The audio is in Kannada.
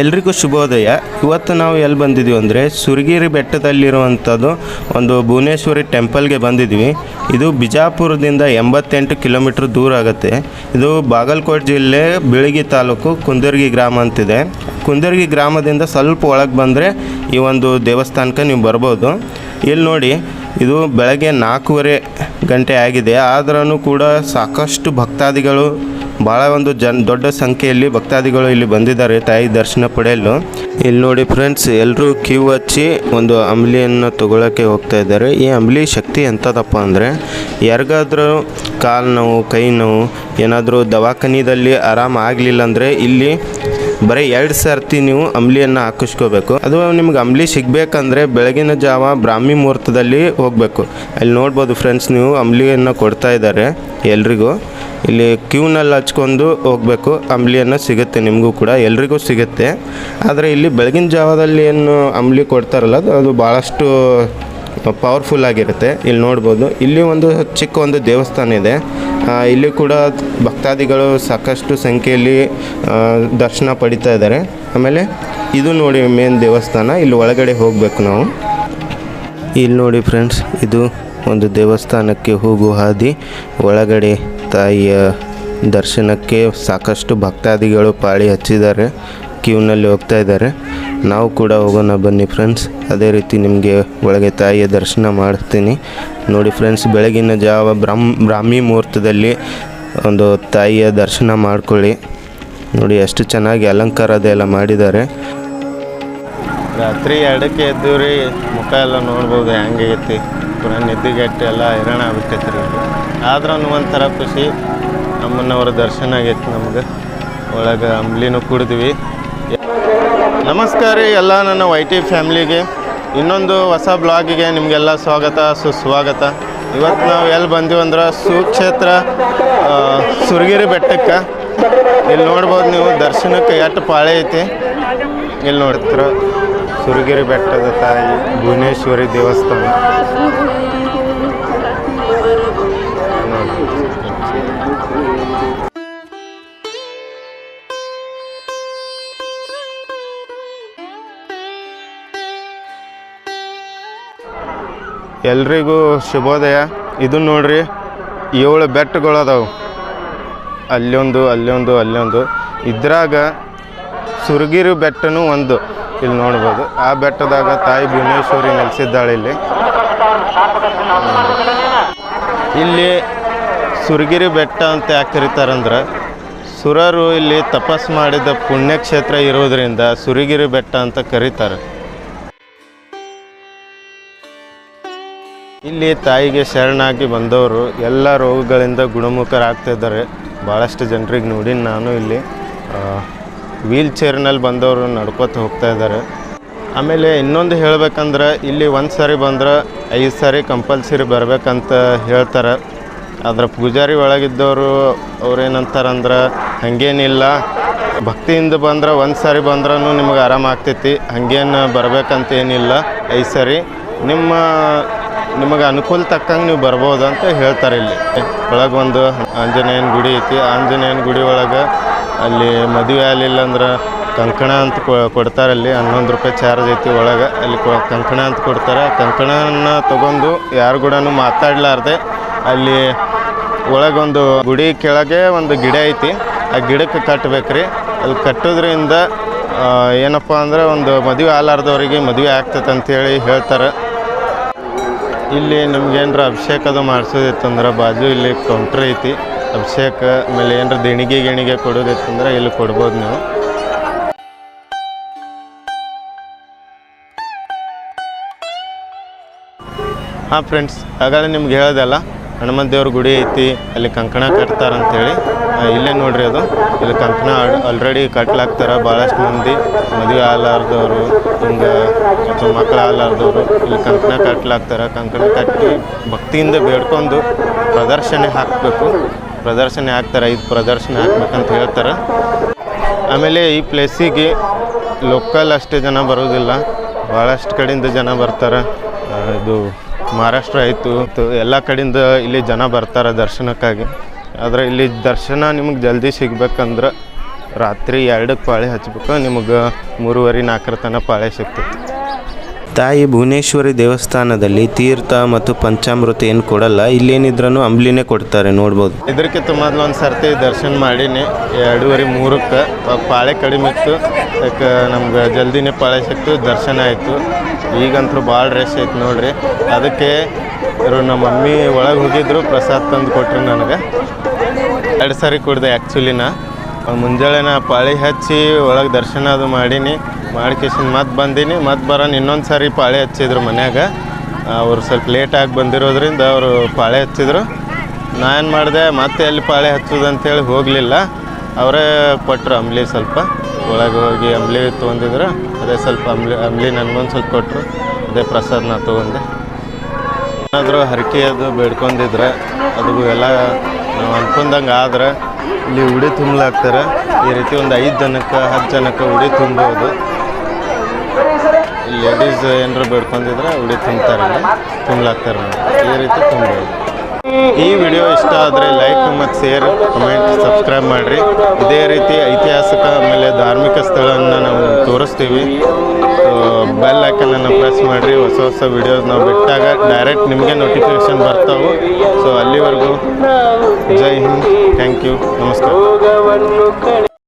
ಎಲ್ರಿಗೂ ಶುಭೋದಯ. ಇವತ್ತು ನಾವು ಎಲ್ಲಿ ಬಂದಿದ್ದೀವಿ ಅಂದರೆ ಸುರಗಿರಿ ಬೆಟ್ಟದಲ್ಲಿರುವಂಥದ್ದು ಒಂದು ಭುವನೇಶ್ವರಿ ಟೆಂಪಲ್ಗೆ ಬಂದಿದ್ವಿ. ಇದು ಬಿಜಾಪುರದಿಂದ ಎಂಬತ್ತೆಂಟು ಕಿಲೋಮೀಟ್ರ್ ದೂರ ಆಗುತ್ತೆ. ಇದು ಬಾಗಲಕೋಟೆ ಜಿಲ್ಲೆ ಬೆಳಗಿ ತಾಲೂಕು ಕುಂದರ್ಗಿ ಗ್ರಾಮ ಅಂತಿದೆ. ಕುಂದರ್ಗಿ ಗ್ರಾಮದಿಂದ ಸ್ವಲ್ಪ ಒಳಗೆ ಬಂದರೆ ಈ ಒಂದು ದೇವಸ್ಥಾನಕ್ಕೆ ನೀವು ಬರ್ಬೋದು. ಇಲ್ಲಿ ನೋಡಿ, ಇದು ಬೆಳಗ್ಗೆ ನಾಲ್ಕೂವರೆ ಗಂಟೆ ಆಗಿದೆ. ಆದ್ರೂ ಕೂಡ ಸಾಕಷ್ಟು ಭಕ್ತಾದಿಗಳು ಭಾಳ ಒಂದು ಜನ ದೊಡ್ಡ ಸಂಖ್ಯೆಯಲ್ಲಿ ಭಕ್ತಾದಿಗಳು ಇಲ್ಲಿ ಬಂದಿದ್ದಾರೆ. ತಾಯಿ ದರ್ಶನ ಪಡೆಯಲು. ಇಲ್ಲಿ ನೋಡಿ ಫ್ರೆಂಡ್ಸ್ ಎಲ್ಲರೂ ಕ್ಯೂ ಹಚ್ಚಿ ಒಂದು ಅಂಬ್ಲಿಯನ್ನು ತಗೊಳ್ಳೋಕ್ಕೆ ಹೋಗ್ತಾ ಇದ್ದಾರೆ. ಈ ಅಂಬ್ಲಿ ಶಕ್ತಿ ಎಂಥದಪ್ಪ ಅಂದರೆ, ಯಾರಿಗಾದ್ರೂ ಕಾಲು ನೋವು ಕೈ ನೋವು ಏನಾದರೂ ದವಾಖಾನಿದಲ್ಲಿ ಆರಾಮ ಆಗಲಿಲ್ಲ ಅಂದರೆ ಇಲ್ಲಿ ಬರೀ ಎರಡು ಸರ್ತಿ ನೀವು ಅಂಬ್ಲಿಯನ್ನು ಹಾಕಿಸ್ಕೋಬೇಕು. ಅದು ನಿಮ್ಗೆ ಅಂಬ್ಲಿ ಸಿಗಬೇಕಂದ್ರೆ ಬೆಳಗಿನ ಜಾವ ಬ್ರಾಹ್ಮಿ ಮುಹೂರ್ತದಲ್ಲಿ ಹೋಗಬೇಕು. ಅಲ್ಲಿ ನೋಡ್ಬೋದು ಫ್ರೆಂಡ್ಸ್ ನೀವು ಅಂಬ್ಲಿಯನ್ನು ಕೊಡ್ತಾ ಇದ್ದಾರೆ ಎಲ್ರಿಗೂ. ಇಲ್ಲಿ ಕ್ಯೂನಲ್ಲಿ ಹಚ್ಕೊಂಡು ಹೋಗಬೇಕು, ಅಂಬ್ಲಿಯನ್ನು ಸಿಗುತ್ತೆ ನಿಮಗೂ ಕೂಡ, ಎಲ್ರಿಗೂ ಸಿಗುತ್ತೆ. ಆದರೆ ಇಲ್ಲಿ ಬೆಳಗಿನ ಜಾವದಲ್ಲಿ ಏನು ಅಂಬ್ಲಿ ಕೊಡ್ತಾರಲ್ಲ, ಅದು- ಭಾಳಷ್ಟು ಪವರ್ಫುಲ್ ಆಗಿರುತ್ತೆ. ಇಲ್ಲಿ ನೋಡ್ಬೋದು. ಇಲ್ಲಿ ಒಂದು ಚಿಕ್ಕ ಒಂದು ದೇವಸ್ಥಾನ ಇದೆ. ಇಲ್ಲಿ ಕೂಡ ಭಕ್ತಾದಿಗಳು ಸಾಕಷ್ಟು ಸಂಖ್ಯೆಯಲ್ಲಿ ದರ್ಶನ ಪಡಿತಾ ಇದ್ದಾರೆ. ಆಮೇಲೆ ಇದು ನೋಡಿ ಮೇನ್ ದೇವಸ್ಥಾನ. ಇಲ್ಲಿ ಒಳಗಡೆ ಹೋಗಬೇಕು ನಾವು. ಇಲ್ಲಿ ನೋಡಿ ಫ್ರೆಂಡ್ಸ್ ಇದು ಒಂದು ದೇವಸ್ಥಾನಕ್ಕೆ ಹೋಗುವ ಹಾದಿ. ಒಳಗಡೆ ತಾಯಿಯ ದರ್ಶನಕ್ಕೆ ಸಾಕಷ್ಟು ಭಕ್ತಾದಿಗಳು ಪಾಳಿ ಹಚ್ಚಿದ್ದಾರೆ. ಕ್ಯೂನಲ್ಲಿ ಹೋಗ್ತಾ ಇದ್ದಾರೆ. ನಾವು ಕೂಡ ಹೋಗೋಣ ಬನ್ನಿ ಫ್ರೆಂಡ್ಸ್ ಅದೇ ರೀತಿ ನಿಮಗೆ ಒಳಗೆ ತಾಯಿಯ ದರ್ಶನ ಮಾಡ್ತೀನಿ. ನೋಡಿ ಫ್ರೆಂಡ್ಸ್ ಬೆಳಗಿನ ಜಾವ ಬ್ರಹ್ಮ, ಬ್ರಾಹ್ಮಿ ಮುಹೂರ್ತದಲ್ಲಿ ಒಂದು ತಾಯಿಯ ದರ್ಶನ ಮಾಡ್ಕೊಳ್ಳಿ. ನೋಡಿ ಎಷ್ಟು ಚೆನ್ನಾಗಿ ಅಲಂಕಾರ ಅದೆಲ್ಲ ಮಾಡಿದ್ದಾರೆ. ರಾತ್ರಿ ಎರಡಕ್ಕೆ ಎದ್ದು ರೀ, ಮುಖ ಎಲ್ಲ ನೋಡ್ಬೋದು ಹೆಂಗೈತಿ ಪುನಃ ನಿದ್ದೆಗೆಟ್ಟು ಎಲ್ಲ ಹೈರಾಣ ಆಗ್ಬಿಟ್ಟೈತೆ ರೀ. ಆದ್ರೂ ಒಂಥರ ಖುಷಿ ಅಮ್ಮನವ್ರ ದರ್ಶನ ಆಗೈತಿ ನಮ್ಗೆ. ಒಳಗೆ ಅಂಬ್ಲಿನೂ ಕುಡಿದ್ವಿ. ನಮಸ್ಕಾರ ರೀ, ಎಲ್ಲ ನನ್ನ ವೈ ಟಿ ಫ್ಯಾಮ್ಲಿಗೆ. ಇನ್ನೊಂದು ಹೊಸ ಬ್ಲಾಗಿಗೆ ನಿಮಗೆಲ್ಲ ಸ್ವಾಗತ, ಸುಸ್ವಾಗತ. ಇವತ್ತು ನಾವು ಎಲ್ಲಿ ಬಂದೀವಿ ಅಂದ್ರೆ ಸುಕ್ಷೇತ್ರ ಸುರಗಿರಿ ಬೆಟ್ಟಕ್ಕೆ. ಇಲ್ಲಿ ನೋಡ್ಬೋದು ನೀವು, ದರ್ಶನಕ್ಕೆ ಎಷ್ಟು ಪಾಳೆ ಐತಿ. ಇಲ್ಲಿ ನೋಡ್ತೀರ ಸುರಗಿರಿ ಬೆಟ್ಟದ ತಾಯಿ ಭುವನೇಶ್ವರಿ ದೇವಸ್ಥಾನ. ಎಲ್ರಿಗೂ ಶುಭೋದಯ. ಇದು ನೋಡ್ರಿ, ಏಳು ಬೆಟ್ಟಗಳು ಅದಾವು ಅಲ್ಲೊಂದು ಅಲ್ಲೊಂದು ಅಲ್ಲೊಂದು. ಇದ್ರಾಗ ಸುರಗಿರಿ ಬೆಟ್ಟನೂ ಒಂದು. ಇಲ್ಲಿ ನೋಡ್ಬೋದು. ಆ ಬೆಟ್ಟದಾಗ ತಾಯಿ ಭುವನೇಶ್ವರಿ ನೆಲೆಸಿದ್ದಾಳೆ ಇಲ್ಲಿ. ಇಲ್ಲಿ ಸುರಗಿರಿ ಬೆಟ್ಟ ಅಂತ ಯಾಕೆ ಕರೀತಾರಂದ್ರೆ, ಸುರರು ಇಲ್ಲಿ ತಪಸ್ ಮಾಡಿದ ಪುಣ್ಯಕ್ಷೇತ್ರ ಇರೋದರಿಂದ ಸುರಗಿರಿ ಬೆಟ್ಟ ಅಂತ ಕರೀತಾರೆ. ಇಲ್ಲಿ ತಾಯಿಗೆ ಶರಣಾಗಿ ಬಂದವರು ಎಲ್ಲ ರೋಗಗಳಿಂದ ಗುಣಮುಖರಾಗ್ತಿದ್ದಾರೆ ಭಾಳಷ್ಟು ಜನರಿಗೆ ನೋಡಿ ನಾನು ಇಲ್ಲಿ ವೀಲ್ ಚೇರ್ನಲ್ಲಿ ಬಂದವರು ನಡ್ಕೊತ ಹೋಗ್ತಾ ಇದ್ದಾರೆ. ಆಮೇಲೆ ಇನ್ನೊಂದು ಹೇಳ್ಬೇಕಂದ್ರೆ ಇಲ್ಲಿ ಒಂದು ಸಾರಿ ಬಂದ್ರೆ ಐದು ಸಾರಿ ಕಂಪಲ್ಸರಿ ಬರಬೇಕಂತ ಹೇಳ್ತಾರೆ. ಆದರೆ ಪೂಜಾರಿ ಒಳಗಿದ್ದವರು ಅವ್ರೇನಂತಾರಂದ್ರೆ, ಹಾಗೇನಿಲ್ಲ, ಭಕ್ತಿಯಿಂದ ಬಂದ್ರೆ ಒಂದು ಸಾರಿ ಬಂದ್ರೂ ನಿಮ್ಗೆ ಆರಾಮ ಆಗ್ತೈತಿ ಹಾಗೇನು ಬರಬೇಕಂತೇನಿಲ್ಲ, ಐದು ಸಾರಿ. ನಿಮ್ಮ ನಿಮಗೆ ಅನುಕೂಲ ತಕ್ಕಂಗೆ ನೀವು ಬರ್ಬೋದು ಅಂತ ಹೇಳ್ತಾರೆ ಇಲ್ಲಿ. ಒಳಗೆ ಒಂದು ಆಂಜನೇಯನ ಗುಡಿ ಐತಿ. ಆಂಜನೇಯನ ಗುಡಿ ಒಳಗೆ ಅಲ್ಲಿ ಮದುವೆ ಆಗಲಿಲ್ಲ ಅಂದ್ರೆ ಕಂಕಣ ಅಂತ ಕೊಡ್ತಾರೆ ಅಲ್ಲಿ. ಹನ್ನೊಂದು ರೂಪಾಯಿ ಚಾರ್ಜ್ ಐತಿ ಒಳಗೆ. ಅಲ್ಲಿ ಕಂಕಣ ಅಂತ ಕೊಡ್ತಾರೆ. ಕಂಕಣನ ತಗೊಂಡು ಯಾರು ಕೂಡ ಮಾತಾಡ್ಲಾರ್ದೆ ಅಲ್ಲಿ ಒಳಗೊಂದು ಗುಡಿ ಕೆಳಗೆ ಒಂದು ಗಿಡ ಐತಿ. ಆ ಗಿಡಕ್ಕೆ ಕಟ್ಟಬೇಕ್ರಿ ಅಲ್ಲಿ ಕಟ್ಟೋದ್ರಿಂದ ಏನಪ್ಪ ಅಂದ್ರೆ ಒಂದು ಮದುವೆ ಆಲಾರ್ದವರಿಗೆ ಮದುವೆ ಆಗ್ತೈತೆ ಅಂತೇಳಿ ಹೇಳ್ತಾರೆ. ಇಲ್ಲಿ ನಮ್ಗೆ ಏನಾರ ಅಭಿಷೇಕ ಅದು ಮಾಡಿಸೋದಿತ್ತಂದ್ರೆ ಬಾಜು ಇಲ್ಲಿ ಕೌಂಟ್ರ್ ಐತಿ. ಅಭಿಷೇಕ ಆಮೇಲೆ ಏನಾರ ದೇಣಿಗೆ ಗಿಣಿಗೆ ಕೊಡೋದಿತ್ತಂದ್ರೆ ಇಲ್ಲಿ ಕೊಡ್ಬೋದು ನೀವು. ಹಾಂ ಫ್ರೆಂಡ್ಸ್ ಹಾಗಾದ್ರೆ ನಿಮ್ಗೆ ಹೇಳ್ದಲ್ಲ ಹನುಮಂತ ದೇವ್ರ ಗುಡಿ ಐತಿ, ಅಲ್ಲಿ ಕಂಕಣ ಕಟ್ತಾರೆ ಅಂತೇಳಿ. ಇಲ್ಲೇ ನೋಡ್ರಿ ಅದು. ಇಲ್ಲಿ ಕಂಕಣ ಆಲ್ರೆಡಿ ಕಟ್ಲಾಕ್ತಾರ ಭಾಳಷ್ಟು ಮಂದಿ. ಮದುವೆ ಆಗಲಾರ್ದವರು, ಹಿಂಗೆ ಅಥವಾ ಮಕ್ಕಳು ಇಲ್ಲಿ ಕಂಕಣ ಕಟ್ಲಾಕ್ತಾರ. ಕಂಕಣ ಕಟ್ಟಿ ಭಕ್ತಿಯಿಂದ ಬೇಡ್ಕೊಂಡು ಪ್ರದರ್ಶನ ಹಾಕಬೇಕು. ಪ್ರದರ್ಶನ ಹಾಕ್ತಾರೆ ಇದು ಪ್ರದರ್ಶನ ಹಾಕ್ಬೇಕಂತ ಹೇಳ್ತಾರೆ. ಆಮೇಲೆ ಈ ಪ್ಲೇಸಿಗೆ ಲೋಕಲ್ ಅಷ್ಟೇ ಜನ ಬರೋದಿಲ್ಲ. ಭಾಳಷ್ಟು ಕಡೆಯಿಂದ ಜನ ಬರ್ತಾರೆ. ಇದು ಮಹಾರಾಷ್ಟ್ರ ಆಯಿತು. ಎಲ್ಲ ಕಡೆಯಿಂದ ಇಲ್ಲಿ ಜನ ಬರ್ತಾರೆ ದರ್ಶನಕ್ಕಾಗಿ. ಆದರೆ ಇಲ್ಲಿ ದರ್ಶನ ನಿಮಗೆ ಜಲ್ದಿ ಸಿಗ್ಬೇಕಂದ್ರೆ ರಾತ್ರಿ ಎರಡಕ್ಕೆ ಪಾಳೆ ಹಚ್ಬೇಕು. ನಿಮಗೆ ಮೂರುವರೆ, ನಾಲ್ಕರ ತನಕ ಪಾಳೆ ಸಿಗ್ತದೆ ತಾಯಿ ಭುವನೇಶ್ವರಿ ದೇವಸ್ಥಾನದಲ್ಲಿ ತೀರ್ಥ ಮತ್ತು ಪಂಚಾಮೃತ ಏನು ಕೊಡಲ್ಲ ಇಲ್ಲೇನಿದ್ರೂ ಅಂಬ್ಲಿನೇ ಕೊಡ್ತಾರೆ, ನೋಡ್ಬೋದು. ಇದಕ್ಕೆ ಮೊದಲು ಒಂದು ಸರ್ತಿ ದರ್ಶನ ಮಾಡೀನಿ, ಎರಡೂವರೆ ಮೂರಕ್ಕೆ ಪಾಳೆ ಕಡಿಮೆ ಇತ್ತು, ಅದಕ್ಕೆ ನಮ್ಗೆ ಜಲ್ದಿನೇ ಪಾಳೆ ಸಿಕ್ತು, ದರ್ಶನ ಆಯಿತು. ಈಗಂತೂ ಭಾಳ ರಶ್ ಐತೆ ನೋಡ್ರಿ. ಅದಕ್ಕೆ ಇವರು ನಮ್ಮ ಮಮ್ಮಿ ಒಳಗೆ ಹೋಗಿದ್ರು, ಪ್ರಸಾದ್ ತಂದು ಕೊಟ್ಟರು ನನಗೆ. ಎರಡು ಸಾರಿ ಕುಡ್ದೆ ಆ್ಯಕ್ಚುಲಿನ ಮುಂಜಾನೆ ನಾ ಪಾಳಿ ಹಚ್ಚಿ ಒಳಗೆ ದರ್ಶನ ಅದು ಮಾಡೀನಿ. ಮಾಡ್ಕೇಸಿಂದ ಮತ್ತೆ ಬಂದೀನಿ ಮತ್ತೆ ಬರೋಣ ಇನ್ನೊಂದು ಸಾರಿ ಪಾಳೆ ಹಚ್ಚಿದ್ರು ಮನ್ಯಾಗ. ಅವರು ಸ್ವಲ್ಪ ಲೇಟಾಗಿ ಬಂದಿರೋದ್ರಿಂದ ಅವರು ಪಾಳೆ ಹಚ್ಚಿದ್ರು. ನಾನು ಮಾಡಿದೆ, ಮತ್ತೆ ಎಲ್ಲಿ ಪಾಳೆ ಹಚ್ಚೋದು ಅಂತೇಳಿ ಹೋಗಲಿಲ್ಲ. ಅವರೇ ಕೊಟ್ಟರು ಅಂಬ್ಲಿ ಸ್ವಲ್ಪ. ಒಳಗೆ ಹೋಗಿ ಅಂಬ್ಲಿ ತೊಗೊಂಡಿದ್ರು. ಅದೇ ಸ್ವಲ್ಪ ಅಂಬ್ಲಿ ಅಂಬ್ಲಿ ನನಗೊಂದು ಸ್ವಲ್ಪ ಕೊಟ್ಟರು ಅದೇ ಪ್ರಸಾದನ ತೊಗೊಂಡೆ. ಏನಾದರೂ ಹರಕೆ ಅದು ಬೇಡ್ಕೊಂಡಿದ್ರೆ, ಅದು ಎಲ್ಲ ನಾವು ಅನ್ಕೊಂಡಂಗೆ ಆದ್ರೆ, ಇಲ್ಲಿ ಉಡಿ ತುಂಬಲಾಗ್ತಾರೆ. ಈ ರೀತಿ ಒಂದು ಐದು ಜನಕ್ಕೆ ಹತ್ತು ಜನಕ್ಕೆ ಉಡಿ ತುಂಬೋದು. ಲೇಡೀಸ್ ಏನಾರು ಬೇಡ್ಕೊಂಡಿದ್ರೆ ಉಡಿ ತುಂಬ್ತಾರೆ ತುಂಬಲಾಕ್ತಾರೆ ಈ ರೀತಿ ತುಂಬೋದು ಈ ವಿಡಿಯೋ ಇಷ್ಟ ಆದರೆ ಲೈಕ್ ಮತ್ತು ಶೇರ್ ಕಮೆಂಟ್ ಸಬ್ಸ್ಕ್ರೈಬ್ ಮಾಡಿರಿ. ಇದೇ ರೀತಿ ಐತಿಹಾಸಿಕ ಆಮೇಲೆ ಧಾರ್ಮಿಕ ಸ್ಥಳವನ್ನು ನಾವು ತೋರಿಸ್ತೀವಿ. ಬೆಲ್ ಐಕನನ್ನು ಪ್ರೆಸ್ ಮಾಡಿರಿ. ಹೊಸ ಹೊಸ ವಿಡಿಯೋಸ್ ನಾವು ಬಿಟ್ಟಾಗ ಡೈರೆಕ್ಟ್ ನಿಮಗೆ ನೋಟಿಫಿಕೇಶನ್ ಬರ್ತಾವೆ. ಸೊ ಅಲ್ಲಿವರೆಗೂ ಜೈ ಹಿಂದ್. ಥ್ಯಾಂಕ್ ಯು ನಮಸ್ಕಾರ.